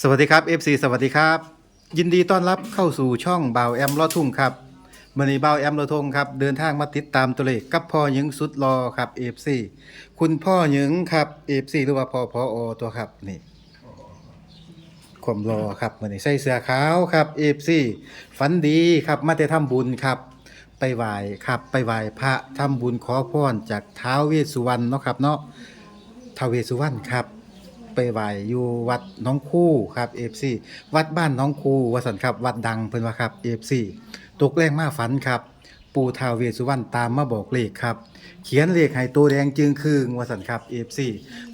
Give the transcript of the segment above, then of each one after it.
สวัสดีครับ FC สวัสดีครับ ยินดีต้อนรับเข้าสู่ช่องบ่าวแอมลอดทุ่งครับมื่อนี้บ่าวแอมลอดทุ่งครับเดินทางมาติดตามตัวเลขกับพ่อหญิงสุดรอครับ FC คุณพ่อหญิงครับ FC หรือว่าพ่อพออตัวครับนี่ความรอครับมื่อนี้ใส่เสื้อขาวครับ FC ฝันดีครับมาแต่ทำบุญครับ ไปไหว้ครับไปไหว้พระทำบุญขอพรจากท้าวเวสสุวรรณเนาะครับเนาะท้าวเวสสุวรรณครับ ไปไหว้อยู่วัดหน้องคู่ครับเอฟซีวัดบ้านหน้องคู่วสันครับวัดดังเพิ่นว่าครับเอฟซีตกแรงมาฝันครับ ปู่ท้าวเวสสุวรรณตามมาบอกเลขครับ เขียนเลขให้ตัวแดงจึงคืงวสันครับเอฟซี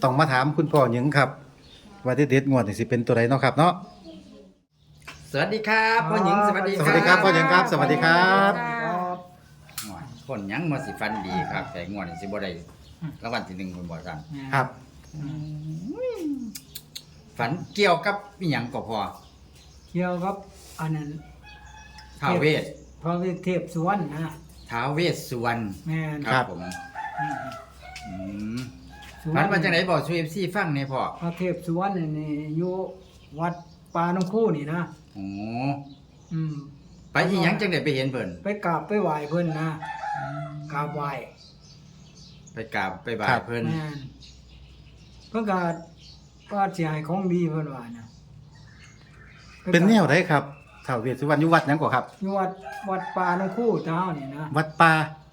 ต้องมาถามคุณพ่อหยังครับว่าเด็ดๆงวดนี่สิเป็นตัวใดเนาะครับเนาะ สวัสดีครับพ่อหญิงสวัสดีสวัสดีครับพ่อหญิงครับสวัสดีครับโอ้ยคนหยังมาสิฟันดีครับแต่งวดนี่สิบ่ได้รางวัลที่หนึ่งคนบ่กันครับ ฝันเกี่ยวกับอีหยังก็พอเกี่ยวกับอันนั้นท้าวเวสพระเวทเทพสุวรรณนะท้าวเวสสุวรรณแม่นครับผมอืมอืมสุวฝัรนรณว่าจังไดบอกช่วย FC ฟังแหน่พ่อพระเทพสุวรรณนี่อยู่วัดป่าหนองคู่นี่นะโอ้อืม ไปอีหยังจังไดไปเห็นเพิ่นไปกราบไปไหว้เพิ่นนะกราบไหว้ไปกราบไปบาครัยบเพิ่นแม่น เพิ่นก็ว่าสิให้ของดีเพิ่นว่านะเป็นแนวไดครับท้าวเวสสุวรรณอยู่วัดหยังก่อครับ อยู่วัดวัดป่าหนองคู่เจ้านี่นะวัดป่า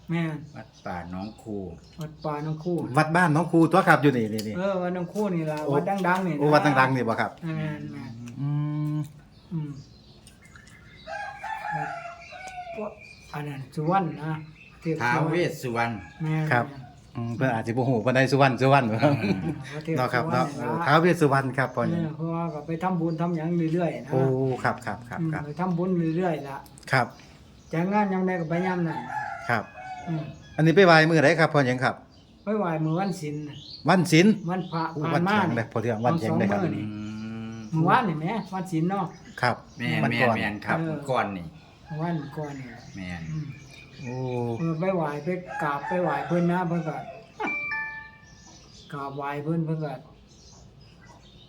แม่นวัดป่าหน้องคูวัดป่าหนองคู่ วัดบ้านหน้องครูตัวครับอยู่นี่นี่นี่ เออวัดหนองคู่นี่ล่ะโอ้ วัดดังๆนี่นะโอ้วัดดังๆนี่บ่ครับ แม่นแม่นอืมอืมก็อันนั้นสุวรรณนะทพท้าวเวสสุวรรณ แม่นครับ อืมเพื่อนอาจจะบ่ฮู้ปานใดสุวรรณสุวรรณแม่นพระทพเนาะครับเนาะสุวรรณท้าวเวสสุวรรณครับพ่อเอนี่อเพราะว่าก็ไปทำบุญทำหยังเรื่อยๆนะโอ้ครับครับครับอืมครับไปทำบุญเรื่อยๆล่ะครับจากงานยังได้ก็ไปย่ำนั่นครับ อืมอันนี้ไปไหว้มื้อใดครับพ่อหยังครับ ไปไหว้มื้อวันศีลน่ะวันศีลวันพระอู้ผ่าวันนมาแข็งนี่เลยพอเที่ยงวันแข็งเลยครับ สองมื้ออืนี่มมื้อวานนี่แหมวันศีลเนาะ ครับแม่นวันแม่ก่นอนแม่นครับเออ ก่อนนี่วันก่อนนี่แหละแม่นอืม โอ้เออไปไหว้ไปกราบไปไหว้เพิ่นนะเพิ่นก็กราบไหว้เพิ่นเพิ่นก็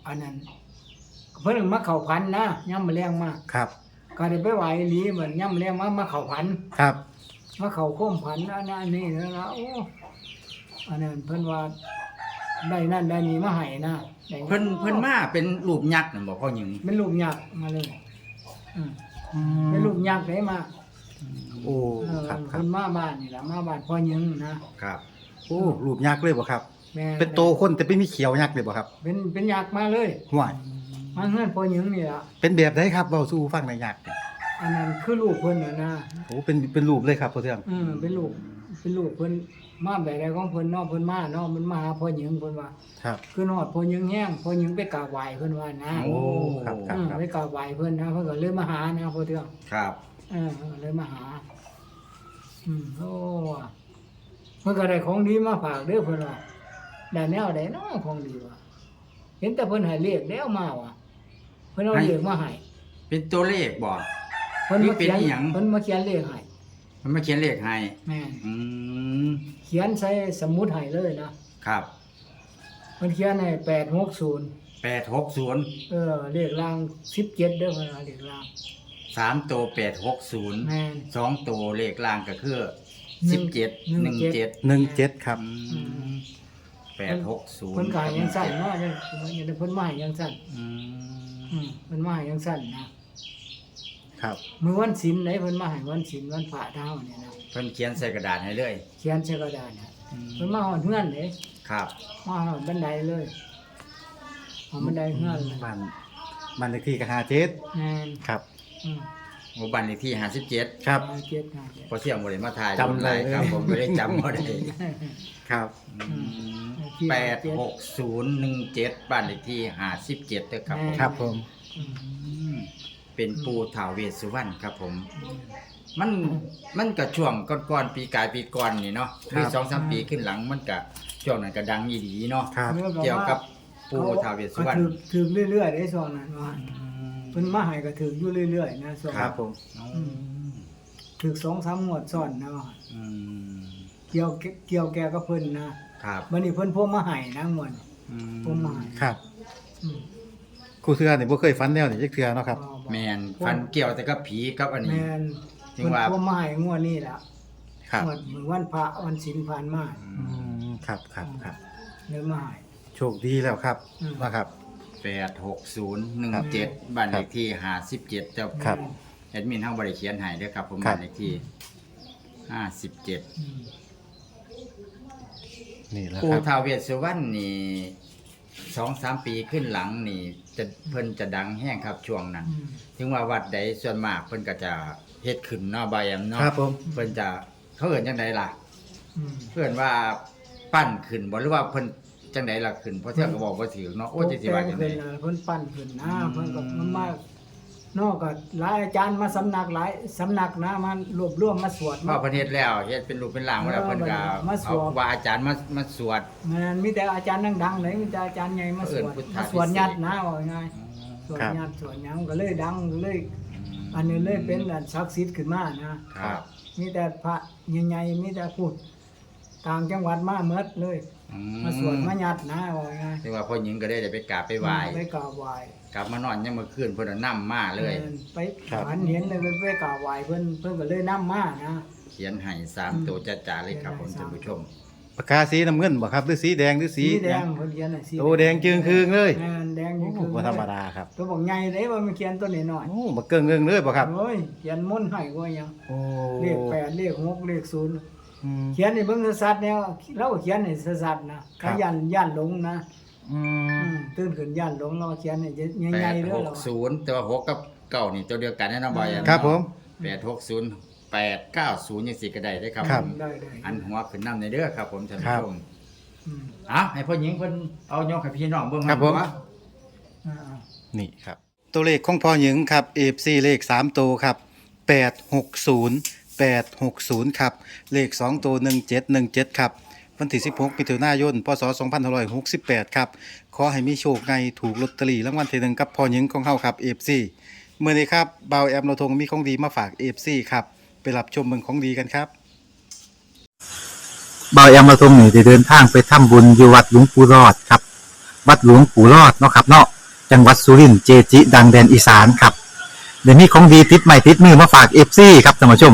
อันนั้นเพิ่นมาเข้าพันนะย่ำมาแรงมาครับ ก็ได้ไปไหว้อีหลีเหมือนย่ำมาแรงมามาเข้าพันครับมาเข้าโค้มพันอันนั้นอันนี้นะนะโอ้อันนั้นเพิ่นว่าได้นั่นได้นี่มาให้นะได้เพิ่นเพิ่นมาเป็นรูปยักษ์นั่นบ่พ่อหญิงเป็นรูปยักษ์มาเลยอืมอืมเป็นรูปยักษ์ได้มา โอ้เออครับครัเพิ่บนมาบ้านนี่ล่ะมาบ้านพ่อยิงนะครับ โอ้รูปยักษ์เลยบ่ครับ แม่เป็นโตคนแต่เป็นมีเขียวยักษ์เลยบ่ครับเป็นเป็นยักษ์มาเลยห่วยมาเฮือนพ่อยิงนี่ล่ะเป็นแบบใดครับเว้าสู่ฟังในอยยักษ์นี่อันนั้นคือลูกเพิ่นน่ะนะโอ้เป็นเป็นรูปเลยครับพอเที่ยงเออเป็นลูกเป็นลูกเพิ่นมาแบบใดของเพิ่นเนาะเพิ่นมาเนาะมันมาหาพ่อยิงเพิ่นว่า ครับ คือฮอดพ่อยิงแห้งพ่อยิงไปกราบไหว้เพิ่นว่านะโอ้ ครับครับเออครับไปกราบไหว้เพิ่นนะเพิ่นก็เลยมาหานะพ่อเทือง ครับ เออเพิ่นก็เลยมาหา อืมโอ้ว่ะเพิ่นก็ได้ของดีมาฝากเด้อเพิ่นว่าได้แนวใดเนาะของดีว่ะเห็นแต่เพิ่นให้เลขแล้วมาว่ะเพิ่นเอาเลขมาให้เป็นตัวเลขบ่เพิ่นมาเขียนนี่เป็นอิหยังเพิ่นมาเขียนเลขให้มันมาเขียนเลขให้แม่นอืมเขียนใส่สมุดให้เลยนะครับเพิ่นเขียนให้860 860เออเลขล่าง17เด้อเพิ่นว่าเลขล่าง 3ตัว860แม่น สองตัวเลขล่างก็คือหนึ่ง17หนึ่งเจ็ด17 17ครับอืม860เพิ่นก็ให้ยังสั่นเนาะจังเพิ่นมาให้ยังสั่นอืมอืมเพิ่นมาให้ยังสั่นนะครับ มื้อวันศีลไหนเพิ่นมาให้วันศีลวันพระเท่าเนี่ยนะเพิ่นเขียนใส่กระดาษให้เลยเขียนใส่กระดาษน่ะเพิ่นมาหอดเฮือนเด้ครับมาหอดบันไดเลยหอดบันไดเฮือนเลยบ้านบ้านเลขที่ก็57แม่นครับ อืมหมู่บ้านเลขที่57ครับเอาเจ็ดห้าเจ็ด พอเที่ยงบ่ได้มาถ่ายจำได้โดนหลายครับ ผมบ่ได้จำบ่ได้ครับแปดหกศูนย์หนึ่งเจ็ดบ้านเลขที่ห้าสิบเจ็ดครับผมครับผม อืมอืมเป็นปูถาวเวสสุวรรณครับผม มันมันก็ช่วงก่อนๆปีกายปีก่อนนี่เนาะหรือสองสามปีขึ้นหลังมันก็ช่วงนั้นก็ดังอีดีเนาะครับแล้วเกี่ยวกับปูถาวเวสสุวรรณก็ถือถือเรื่อยๆได้ช่วงนั้นว่า เพิ่นมาให้ก็ถืออยู่เรื่อยๆนะช่วงครับผมอืมถือสองสามงวดซ้อนนะว่าอืมเกี่ยวเกี่ยวแกกับเพิ่นนะครับบัดนี้เพิ่นพวกมาให้นะงวดอืมพวกมาให้ครับอืมครูเทือนี่บ่เคยฝันแนวนี่จักเทือเนาะครับ แมนฟันเกี่ยวแต่ก็ผีกับอันแมนี้นถึงว่าเพิ่นมาให้งวดนี้ล่ะครับงวดมื้อวันพระวันศีลผ่านมาอืมครับครับครับเลยมาให้โชคดีแล้วครับอืมนะครับ แปดหกศูนย์หนึ่งเจ็ดบ้านเลขที่ห้าสิบเจ็ดแต่ครับ แอดมินเฮาบ่ได้เขียนให้เด้อครับผมครับ บ้านเลขที่ห้าสิบเจ็ดอืมนี่แหละปูครับท้าวเวสสุวรรณนี่สองสามปีขึ้นหลังนี่จะเพิ่นจะดังแห้งครับช่วงนั้นอืมถึงว่าวัดใดส่วนมากเพิ่นก็จะเฮ็ดขึ้นเนาะบายแอมเนาะครับผม เพิ่นจะเขาเอิ้นจังไดล่ะอืมเพิ่นว่าปั้นขึ้นบ่หรือว่าเพิ่น จังไดล่ะขึ้นเพราะเที่ยก็บอกบ่ถูกเนาะโอ้จังสิว่าจังไดเพิ่นน่ะเพิ่นปั้นขึ้นนะอืมเพิ่นก็มันมานอกก็หลายอาจารย์มาสำนักหลายสำนักนะมารวบรวมมาสวดพ่อเพิ่นเฮ็ดแล้วเฮ็ดเป็นรูปเป็นร่างมาแล้วเพิ่นก็มาสเอาวดว่าอาจารย์มามาสวดแม่นมีแต่อาจารย์ดังๆเลยมีแต่อาจารย์ใหญ่มาสวดเอิ้นพุทธามาสวดพิเศษยัดนะว่าง่ายสวดครับยัดสวดหยังก็เลยดังเลย อันนี้เลยเป็นอันศักดิ์สิทธิ์ขึ้นมานะครับ มีแต่พระใหญ่ๆมีแต่พูดต่างจังหวัดมาเมดเลยอื มาสวดมายัดนะว่าง่ายถึงว่าพ่อหญิงก็ได้ไปกราบไปไหว้ไปกราบไหว้กลับมานอนยังเมื่อคืนเพิ่นเอานํมาเลยแม่นไปครับฝันเห็นเลยไปไปกราบไหว้เพิ่นเพิ่นก็เลยนำมานะเขียนให้สามตัวจ้าๆเลยครับผมท่านผู้ชมปากกาสีน้ำเงินบ่ครับหรือสีแดงหรือสีสีแดงเพิ่นเขียนน่ะสีโตแดงจึงคืงเลยแม่นแดงอยู่โอ้คือบ่ธรรมดาครับตัวบอกใหญ่เด้ว่ามันเขียนตัวน้อยโอ้บ่เกิงเงิงเลยบ่ครับๆโอ้ยเขียนมนต์ให้ว่าหยังโอ้เลขแปดเลขหกเลขศูนย์ อืม เขียนให้เบิ่งสัดๆแนวเราก็เขียนให้สัดๆนะครัถ้าบย่านย่านหลงนะอือืมมตื่นขึ้นย่านหลงเราเขียนให้แปใหญ่ดๆเด้หอกเราศูนย์แต่ว่าหกกับเก้านี่ตัวเดียวกันแน่นอนบอยครับผม แปดหกศูนย์แปดเก้าศูนย์ยังสี่ก็ได้ได้อครับครับ ผมได้ได้อันหัวขึ้นน้ำในเด้อครับ ผมท่านครัผู้บชมอืมอะให้พ่อหญิงเพิ่นเอายกให้พี่น้องเบิ่งครับผม ว่า อ่า นี่ครับ ตัวเลขของพ่อหญิงครับ AFC เลข 3 ตัวครับ 860 860 ครับ เลข 2 ตัว 1717 ครับ วันที่ 16มิถุนายน พศ 2568 ครับ ขอให้มีโชคในถูกลอตเตอรี่รางวัลที่หนึ่งกับพ่อหญิงของเฮาครับ AFC เมื่อนี้ครับบ่าวแอมเราทงมีของดีมาฝาก AFC ครับ ไปรับชมเมืองของดีกันครับบายอมเราทงนี่ได้เดินทางไปทำบุญอยู่วัดหลวงปู่รอดครับ วัดหลวงปู่รอดเนาะครับเนาะ จังหวัดสุรินทร์เจจิ ดังแดนอีสานครับ เดี๋ยวนี้ของดีติดใหม่ติดมือมาฝากเอฟซีครับท่านผู้ชม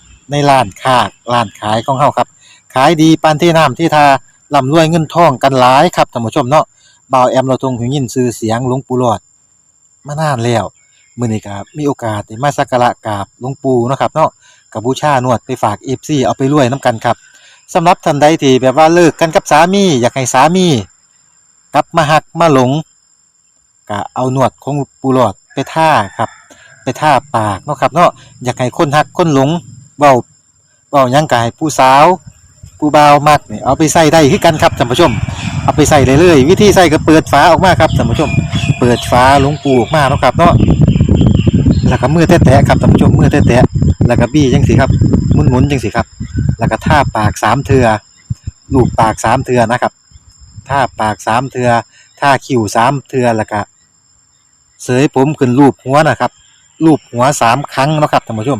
ในร้านค้าร้านขายของเฮาครับ ขายดีปานที่น้ำที่ทาร่ำรวยเงินทองกันหลายครับท่านผู้ชมเนาะบ่าวแอมเราทรงหูยินชื่อเสียงหลวงปู่หลอดมานานแล้วมื้อนี้ก็มีโอกาสได้มาสักการะกราบหลวงปู่เนาะครับเนาะกับบูชานวดไปฝาก FC เอาไปรวยนํกันครับสำหรับท่านใดที่แบบว่าเลิกกันกับสามีอยากให้สามีกลับมาหักมาหลงก็เอาหนวดของปูหลอดไปท่าครับ ไปท่าปากเนาะครับเนาะอยากให้คนหักคนหลง เบาเบาหยังกายผู้สาวผู้บ่าวมักนี่เอาไปใส่ได้คือกันครับท่านผู้ชม เอาไปใส่เลยเลยวิธีใส่ก็เปิดฝาออกมาครับท่านผู้ชม เปิดฝาหลวงปูออกมาเนาะครับเนาะแล้วก็มือแตะๆครับท่านผู้ชมมือแตะๆแล้วก็บี้จังสิครับหมุนๆจังสิครับ แล้วก็ท่าปากสามเทือลูบปากสามเทือนะครับท่าปากสามเทือท่าคิ้วสามเทือแล้วก็เสยผมขึ้นรูปหัวนะครับรูปหัวสามครั้งเนาะครับท่านผู้ชม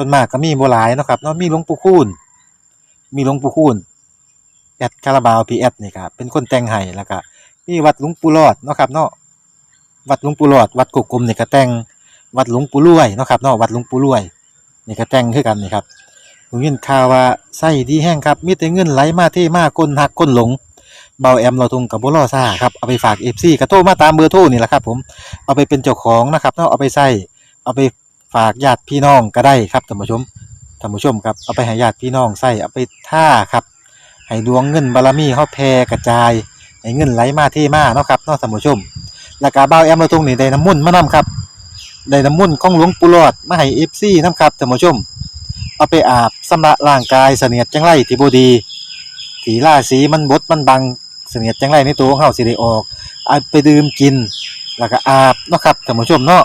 ส่วนมากก็มีโบหลายเนาะครับเนาะมีหลวงปู่คูณมีหลวงปู่คูณแอดคาราบาวพีแอดนี่ครับเป็นคนแต่งให้แล้วก็มีวัดหลวงปู่รอดเนาะครับเนาะวัดหลวงปู่รอด วัดกุกกลมนี่ก็แต่งวัดหลวงปู่รวยเนาะครับเนาะวัดหลวงปู่รวยนี่ก็แต่งคือกันนี่ครับผมยินข่าวว่าไส้ดีแห้งครับมีแต่เงินไหลมาเทมาคนหักคนหลงเบาแอมเราทุงกับบุรอซ่าครับเอาไปฝากเอฟซีกระโทรมาตามเบอร์โทรนี่แหละครับผมเอาไปเป็นเจ้าของนะครับเนาะเอาไปใส่เอาไป ฝากญาติพี่น้องก็ได้ครับท่านผู้ชมท่านผู้ชมครับเอาไปให้ญาติพี่น้องใส่เอาไปท่าครับ ให้ดวงเงินบารมีเขาแผ่กระจาย ให้เงินไหลมาเทมาเนาะครับเนาะท่านผู้ชม แล้วก็เบาแอมเราทุงนี่ได้น้ำมุ่นมานํครับได้น้ำมุ่นของหลวงปู่หลอดมาให้เอฟซีนํครับท่านผู้ชม เอาไปอาบสำระร่างกายเสนียดจังไรที่บดีสีล่าสีมันบดมันบังเสนียดจังไรในตัวของเฮาสิได้ออกเอาไปดื่มกิน แล้วก็อาบเนาะครับท่านผู้ชมเนาะ